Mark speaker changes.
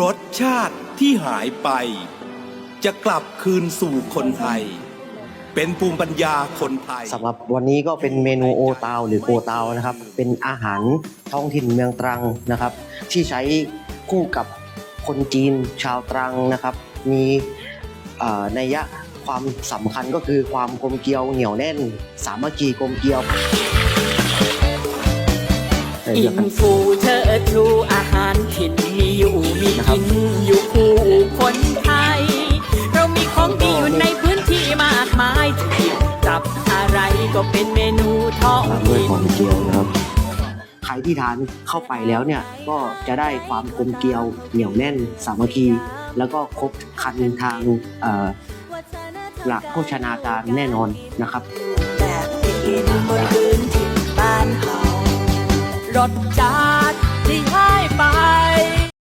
Speaker 1: รสชาติที่หายไป จะกลับคืนสู่คนไทย เป็นภูมิปัญญาคนไทย
Speaker 2: สำหรับวันนี้ก็เป็นเมนูโอตาวหรือโกตาวนะครับ เป็นอาหารท้องถิ่นเมืองตรังนะครับ ที่ใช้คู่กับคนจีนชาวตรังนะครับ มีเอ่อนัยยะความสำคัญก็คือความกลมเกลียวเหนียวแน่น สามัคคีกลมเกลียวเอ่อ
Speaker 3: อิ
Speaker 2: เดี๋ยวกัน
Speaker 3: นฟูเชิดชูอาหารถิ่น มีอยู่มี
Speaker 2: นะครับ
Speaker 3: กินอยู่คู่คนไทย เรามีของดีอยู่ในพื้นที่มากมายจะหยิบจับอะไรก็เป็นเมนูท้อง
Speaker 2: ตามด้วย
Speaker 3: ถิ่น
Speaker 2: หอมเจียวนะครับใครที่ทานเข้าไปแล้วเนี่ยก็จะได้ความกลมเกลียวเหนียวแน่นสามัคคี แล้วก็ครบครันทางเอ่อหลักโภชนาการแน่นอนนะครับ
Speaker 3: แบบไปกินบนพื้นถิ่นบ้านเฮารสจัดที่หายไป